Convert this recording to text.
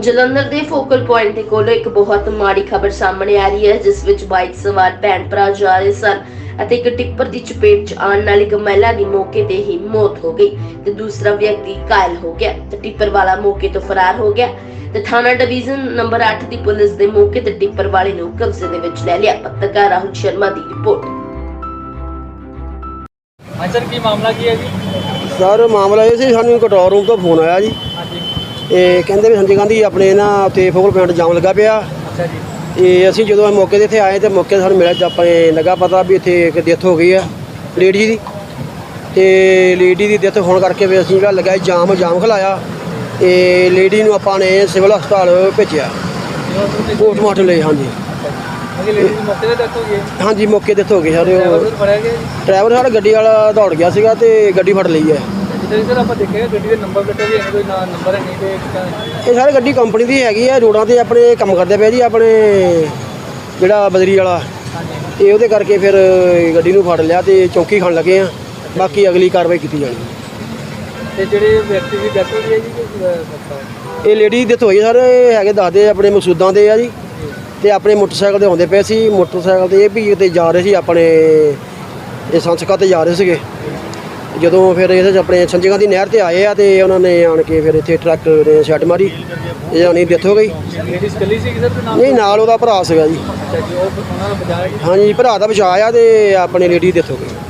ਜਲੰਧਰ ਦੇ focal point ਦੇ ਕੋਲ ਇੱਕ ਬਹੁਤ ਮਾੜੀ ਖਬਰ ਸਾਹਮਣੇ ਆ ਰਹੀ ਹੈ ਜਿਸ ਵਿੱਚ ਬਾਈਕ ਸਵਾਰ ਭੈਣ ਭਰਾ ਜਾ ਰਹੇ ਸਨ ਅਤੇ ਇੱਕ ਟਿੱਪਰ ਦੀ ਚਪੇਟ 'ਚ ਆਉਣ ਨਾਲ ਇੱਕ ਮਹਿਲਾ ਦੀ ਮੌਕੇ ਤੇ ਹੀ ਮੌਤ ਹੋ ਗਈ ਤੇ ਦੂਸਰਾ ਵਿਅਕਤੀ ਘਾਇਲ ਹੋ ਗਿਆ। ਤੇ ਟਿੱਪਰ ਵਾਲਾ ਮੌਕੇ ਤੋਂ ਫਰਾਰ ਹੋ ਗਿਆ ਤੇ ਥਾਣਾ ਡਿਵੀਜ਼ਨ ਨੰਬਰ 8 ਦੀ ਪੁਲਿਸ ਦੇ ਮੌਕੇ ਤੇ ਟਿੱਪਰ ਵਾਲੇ ਨੂੰ ਕਬਜ਼ੇ ਦੇ ਵਿੱਚ ਲੈ ਲਿਆ। ਪੱਤਰਕਾਰ ਰਾਹੁਲ ਸ਼ਰਮਾ ਦੀ ਰਿਪੋਰਟ। ਹਾਂ ਸਰ ਕੀ ਮਾਮਲਾ ਕੀ ਹੈ ਜੀ? ਸਰ ਮਾਮਲਾ ਇਹ ਸੀ ਸਾਨੂੰ ਕੰਟਰੋਲ ਰੂਮ ਤੋਂ ਫੋਨ ਆਇਆ ਜੀ। ਇਹ ਕਹਿੰਦੇ ਵੀ ਸੰਜੇ ਗਾਂਧੀ ਆਪਣੇ ਨਾ ਉੱਤੇ ਫੋਕਲ ਪੁਆਇੰਟ ਜਾਮ ਲੱਗਾ ਪਿਆ। ਅੱਛਾ ਜੀ। ਤੇ ਅਸੀਂ ਜਦੋਂ ਇਹ ਮੌਕੇ ਤੇ ਇੱਥੇ ਆਏ ਤੇ ਮੌਕੇ ਤੇ ਸਾਨੂੰ ਮਿਲਿਆ ਤੇ ਆਪਣੇ ਲੱਗਾ ਪਤਾ ਵੀ ਇੱਥੇ ਇੱਕ ਡੈਥ ਹੋ ਗਈ ਆ ਲੇਡੀ ਦੀ। ਤੇ ਲੇਡੀ ਦੀ ਡੈਥ ਹੋਣ ਕਰਕੇ ਵੀ ਅਸੀਂ ਜਿਹੜਾ ਲੱਗਾ ਜਾਮ ਜਾਮ ਖਲਾਇਆ। ਤੇ ਲੇਡੀ ਨੂੰ ਆਪਾਂ ਨੇ ਸਿਵਲ ਹਸਪਤਾਲ ਭੇਜਿਆ। ਪੋਸਟਮਾਰਟਮ ਲਈ ਹਾਂਜੀ। ਅਗੇ ਲੇਡੀ ਦੀ ਮੌਕੇ ਤੇ ਡੈਥ ਹੋ ਗਈ ਹੈ? ਹਾਂਜੀ ਮੌਕੇ ਤੇ ਡੈਥ ਹੋ ਗਈ ਸਾਰੇ ਡਰਾਈਵਰ ਸਾਡਾ ਗੱਡੀ ਵਾਲਾ ਦੌੜ ਗਿਆ ਸੀਗਾ ਤੇ ਗੱਡੀ ਫੜ ਲਈ ਹੈ। ਜਿੱਦਾਂ ਸਰ ਆਪਾਂ ਦੇਖਿਆ ਗੱਡੀ ਦੇ ਨੰਬਰ ਪਲੇਟਾਂ ਵੀ ਹੈ ਕੋਈ ਨਾ ਨੰਬਰ ਹੈ ਨਹੀਂ ਤੇ ਕਿੱਦਾਂ ਇਹ ਸਾਰੇ ਗੱਡੀ ਕੰਪਨੀ ਦੀ ਹੈਗੀ ਆ ਰੋਡਾਂ ਤੇ ਆਪਣੇ ਕੰਮ ਕਰਦੇ ਪਏ ਜੀ ਆਪਣੇ ਜਿਹੜਾ ਬਦਰੀ ਵਾਲਾ। ਤੇ ਉਹਦੇ ਕਰਕੇ ਫਿਰ ਗੱਡੀ ਨੂੰ ਫੜ ਲਿਆ ਤੇ ਚੌਕੀ ਖਾਣ ਲੱਗੇ ਆ। ਬਾਕੀ ਅਗਲੀ ਕਾਰਵਾਈ ਕੀਤੀ ਜਾਣੀ। ਤੇ ਜਿਹੜੇ ਵਿਅਕਤੀ ਦੀ ਡੈਥ ਹੋਈ ਹੈ ਜੀ ਇਹ ਲੇਡੀ ਦੇ ਹੋਈ ਸਰ ਇਹ ਹੈਗੇ ਦੱਸਦੇ ਆਪਣੇ ਮਸੂਦਾਂ ਦੇ ਆ ਜੀ। ਤੇ ਆਪਣੇ ਮੋਟਰਸਾਈਕਲ ਤੇ ਆਉਂਦੇ ਪਏ ਸੀ ਮੋਟਰਸਾਈਕਲ ਤੇ ਇਹ ਵੀ ਤੇ ਜਾ ਰਹੇ ਸੀ ਆਪਣੇ ਇਹ ਸੰਸਕਾ ਤੇ ਜਾ ਰਹੇ ਸੀਗੇ। ਜਦੋਂ ਫਿਰ ਇਹਦੇ 'ਚ ਆਪਣੇ ਸੰਜੀਆਂ ਦੀ ਨਹਿਰ ਤੇ ਆਏ ਆ ਤੇ ਉਹਨਾਂ ਨੇ ਆਣ ਕੇ ਫਿਰ ਇੱਥੇ ਟਰੱਕ ਨੇ ਛੱਡ ਮਾਰੀ। ਇਹ ਜਾਨੀ ਡੈਥ ਹੋ ਗਈ। ਸੀ ਨਾਮ ਨਹੀਂ ਨਾਲ ਉਹਦਾ ਭਰਾ ਸੀਗਾ ਜੀ। ਬਚਾਇਆ ਹਾਂਜੀ ਭਰਾ ਦਾ ਬਚਾਅ ਆ ਤੇ ਆਪਣੇ ਲੇਡੀ ਡੈਥ ਹੋ ਗਈ।